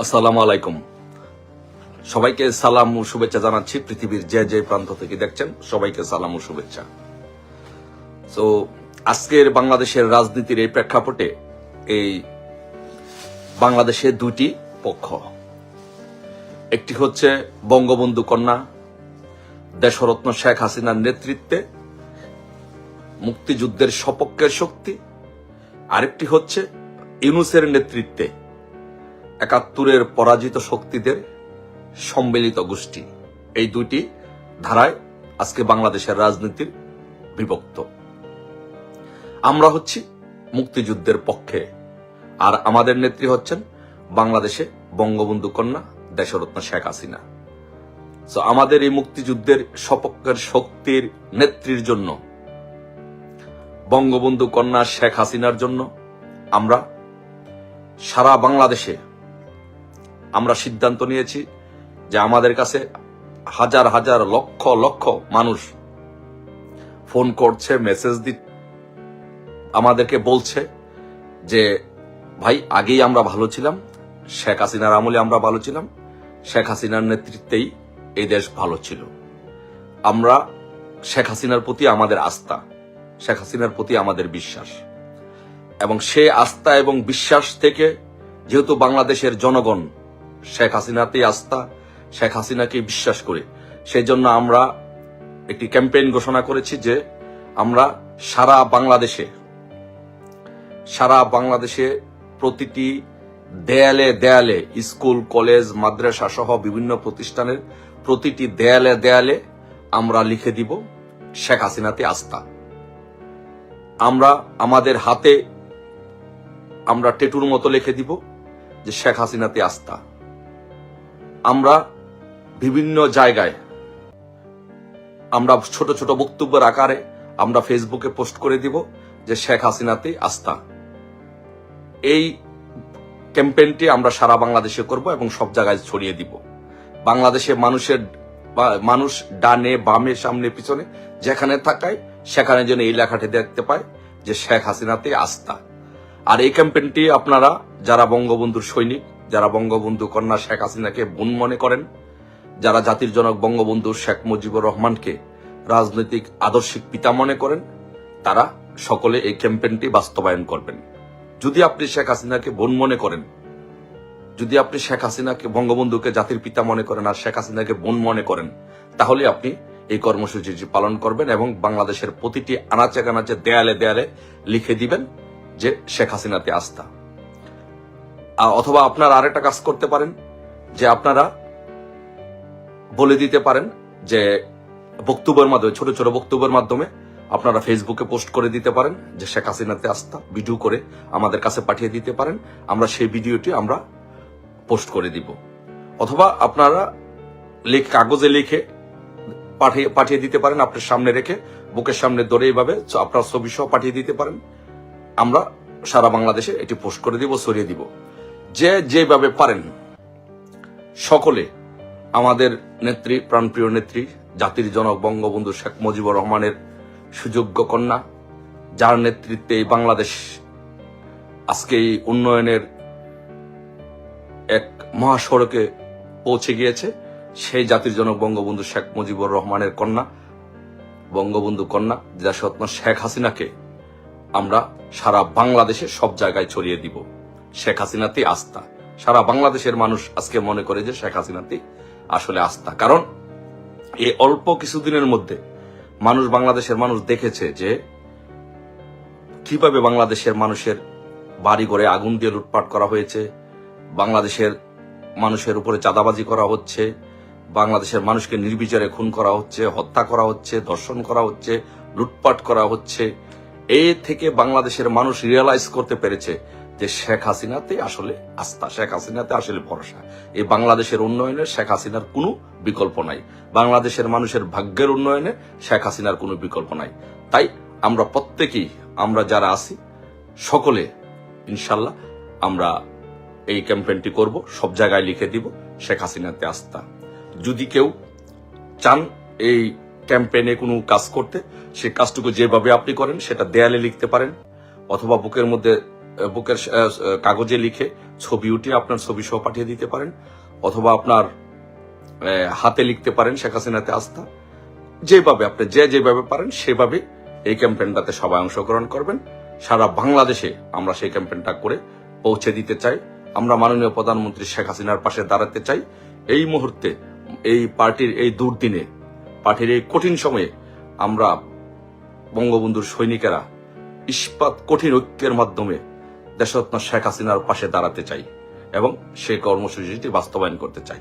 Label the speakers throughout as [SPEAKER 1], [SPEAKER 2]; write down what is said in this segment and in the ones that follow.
[SPEAKER 1] আসসালামু আলাইকুম। সবাইকে সালাম ও শুভেচ্ছা জানাচ্ছি পৃথিবীর যে যে প্রান্ত থেকে দেখছেন, সবাইকে সালাম ও শুভেচ্ছা। তো আজকের বাংলাদেশের রাজনীতির এই প্রেক্ষাপটে এই বাংলাদেশে দুটি পক্ষ। একটি হচ্ছে বঙ্গবন্ধু কন্যা, দেশরত্ন শেখ হাসিনার নেতৃত্বে মুক্তিযুদ্ধের সপক্ষের শক্তি। আরেকটি হচ্ছে ইউনুসের নেতৃত্বে একাত্তরের পরাজিত শক্তিদের সম্মিলিত গোষ্ঠী। এই দুইটি ধারায় আজকে বাংলাদেশের রাজনীতির বিভক্ত। আমরা হচ্ছি মুক্তিযুদ্ধের পক্ষে, আর আমাদের নেত্রী হচ্ছেন বাংলাদেশে বঙ্গবন্ধু কন্যা দেশরত্ন শেখ হাসিনা। তো আমাদের এই মুক্তিযুদ্ধের সপক্ষের শক্তির নেত্রীর জন্য, বঙ্গবন্ধু কন্যা শেখ হাসিনার জন্য আমরা সারা বাংলাদেশে আমরা সিদ্ধান্ত নিয়েছি যে আমাদের কাছে হাজার হাজার লক্ষ লক্ষ মানুষ ফোন করছে, মেসেজ দি আমাদেরকে বলছে যে, ভাই, আগেই আমরা ভালো ছিলাম, শেখ হাসিনার আমলে আমরা ভালো ছিলাম, শেখ হাসিনার নেতৃত্বেই এই দেশ ভালো ছিল। আমরা শেখ হাসিনার প্রতি আমাদের আস্থা, শেখ হাসিনার প্রতি আমাদের বিশ্বাস। এবং সে আস্থা এবং বিশ্বাস থেকে যেহেতু বাংলাদেশের জনগণ শেখ হাসিনাতে আস্থা, শেখ হাসিনাকে বিশ্বাস করে। সেই জন্য আমরা একটি ক্যাম্পেইন ঘোষণা করেছি যে আমরা সারা বাংলাদেশে সারা বাংলাদেশে প্রতিটি দেয়ালে দেয়ালে স্কুল, কলেজ, মাদ্রাসা সহ বিভিন্ন প্রতিষ্ঠানের প্রতিটি দেয়ালে দেয়ালে আমরা লিখে দিব শেখ হাসিনাতে আস্থা। আমরা আমাদের হাতে আমরা টেটুর মতো লিখে দিব যে শেখ হাসিনাতে আস্থা। আমরা বিভিন্ন জায়গায়, আমরা ছোট ছোট বক্তব্যের আকারে আমরা ফেসবুকে পোস্ট করে দিব যে শেখ হাসিনাতে আস্থা। এই ক্যাম্পেইনটি আমরা সারা বাংলাদেশে করব এবং সব জায়গায় ছড়িয়ে দিব। বাংলাদেশে মানুষের, মানুষ ডানে, বামে, সামনে, পিছনে, যেখানে থাকায় সেখানে যেন এই লেখাটি দেখতে পায় যে শেখ হাসিনাতে আস্থা। আর এই ক্যাম্পেইনটি আপনারা যারা বঙ্গবন্ধুর সৈনিক যারা বঙ্গবন্ধু কন্যা শেখ হাসিনাকে বোন মনে করেন, যারা জাতির জনক বঙ্গবন্ধু শেখ মুজিবুর রহমানকে রাজনৈতিক আদর্শিক পিতা মনে করেন, তারা সকলে এই ক্যাম্পেইনটি বাস্তবায়ন করবেন। যদি আপনি শেখ হাসিনাকে বোন মনে করেন, যদি আপনি শেখ হাসিনাকে, বঙ্গবন্ধুকে জাতির পিতা মনে করেন আর শেখ হাসিনাকে বোন মনে করেন, তাহলে আপনি এই কর্মসূচিটি পালন করবেন এবং বাংলাদেশের প্রতিটি আনাচে কানাচে দেয়ালে দেয়ালে লিখে দিবেন যে শেখ হাসিনাতে আস্থা। অথবা আপনারা আরেকটা কাজ করতে পারেন, যে আপনারা বলে দিতে পারেন যে বক্তব্যের মাধ্যমে, ছোট ছোট বক্তব্যের মাধ্যমে আপনারা ফেসবুকে পোস্ট করে দিতে পারেন, যে শেখ হাসিনাতে আস্থা, ভিডিও করে আমাদের কাছে পাঠিয়ে দিতে পারেন, আমরা সেই ভিডিওটি আমরা পোস্ট করে দিব। অথবা আপনারা লেখ, কাগজে লিখে পাঠিয়ে পাঠিয়ে দিতে পারেন, আপনার সামনে রেখে, বুকের সামনে ধরে এইভাবে আপনার ছবি সহ পাঠিয়ে দিতে পারেন। আমরা সারা বাংলাদেশে এটি পোস্ট করে দিব, ছড়িয়ে দিব। যে যেভাবে পারেন। সকলে আমাদের নেত্রী, প্রাণপ্রিয় নেত্রী, জাতির জনক বঙ্গবন্ধু শেখ মুজিবুর রহমানের সুযোগ্য কন্যা, যার নেতৃত্বে এই বাংলাদেশ আজকে এই উন্নয়নের এক মহাসড়কে পৌঁছে গিয়েছে, সেই জাতির জনক বঙ্গবন্ধু শেখ মুজিবুর রহমানের কন্যা, বঙ্গবন্ধু কন্যা দেশরত্ন শেখ হাসিনাকে আমরা সারা বাংলাদেশে সব জায়গায় ছড়িয়ে দিব। শেখ হাসিনাতে আস্থা। সারা বাংলাদেশের মানুষ আজকে মনে করে যে শেখ হাসিনাতে আসলে আস্থা। কারণ এই অল্প কিছুদিনের মধ্যে মানুষ বাংলাদেশের মানুষ দেখেছে যে কীভাবে বাংলাদেশের মানুষের বাড়ি ঘরে আগুন দিয়ে লুটপাট করা হয়েছে, বাংলাদেশের মানুষের উপরে চাঁদাবাজি করা হচ্ছে, বাংলাদেশের মানুষকে নির্বিচারে খুন করা হচ্ছে, হত্যা করা হচ্ছে, ধর্ষণ করা হচ্ছে, লুটপাট করা হচ্ছে। এ থেকে বাংলাদেশের মানুষ রিয়েলাইজ করতে পেরেছে যে শেখ হাসিনাতে আসলে আস্থা, শেখ হাসিনাতে আসলে ভরসা। এই বাংলাদেশের উন্নয়নে শেখ হাসিনার কোনো বিকল্প নাই। বাংলাদেশের মানুষের ভাগ্যের উন্নয়নে শেখ হাসিনার কোনো বিকল্প নাই। তাই আমরা প্রত্যেকেই, আমরা যারা আছি, সকলে ইনশাল্লাহ আমরা এই ক্যাম্পেইনটি করব, সব জায়গায় লিখে দিব, শেখ হাসিনাতে আস্থা। যদি কেউ চান এই ক্যাম্পেইনে কোনো কাজ করতে, সে কাজটুকু যেভাবে আপনি করেন, সেটা দেয়ালে লিখতে পারেন, অথবা বুকের মধ্যে বুকের কাগজে লিখে ছবি উঠিয়ে আপনার ছবি সহ পাঠিয়ে দিতে পারেন, অথবা আপনার হাতে লিখতে পারেন শেখ হাসিনাতে আস্থা। যেভাবে আপনি যে যেভাবে পারেন সেভাবে এই ক্যাম্পেইনটাতে সবাই অংশগ্রহণ করবেন। সারা বাংলাদেশে আমরা সেই ক্যাম্পেইনটা করে পৌঁছে দিতে চাই। আমরা মাননীয় প্রধানমন্ত্রী শেখ হাসিনার পাশে দাঁড়াতে চাই। এই মুহূর্তে এই পার্টির এই দুর্দিনে, পার্টির এই কঠিন সময়ে আমরা বঙ্গবন্ধুর সৈনিকেরা ইস্পাত কঠিন ঐক্যের মাধ্যমে দেশরত্ন শেখ হাসিনার পাশে দাঁড়াতে চাই এবং সেই কর্মসূচিটি বাস্তবায়ন করতে চাই।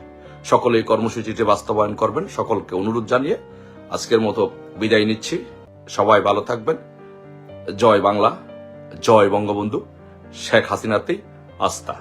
[SPEAKER 1] সকলে এই কর্মসূচিটি বাস্তবায়ন করবেন, সকলকে অনুরোধ জানিয়ে আজকের মতো বিদায় নিচ্ছি। সবাই ভালো থাকবেন। জয় বাংলা, জয় বঙ্গবন্ধু, শেখ হাসিনাতেই আস্থা।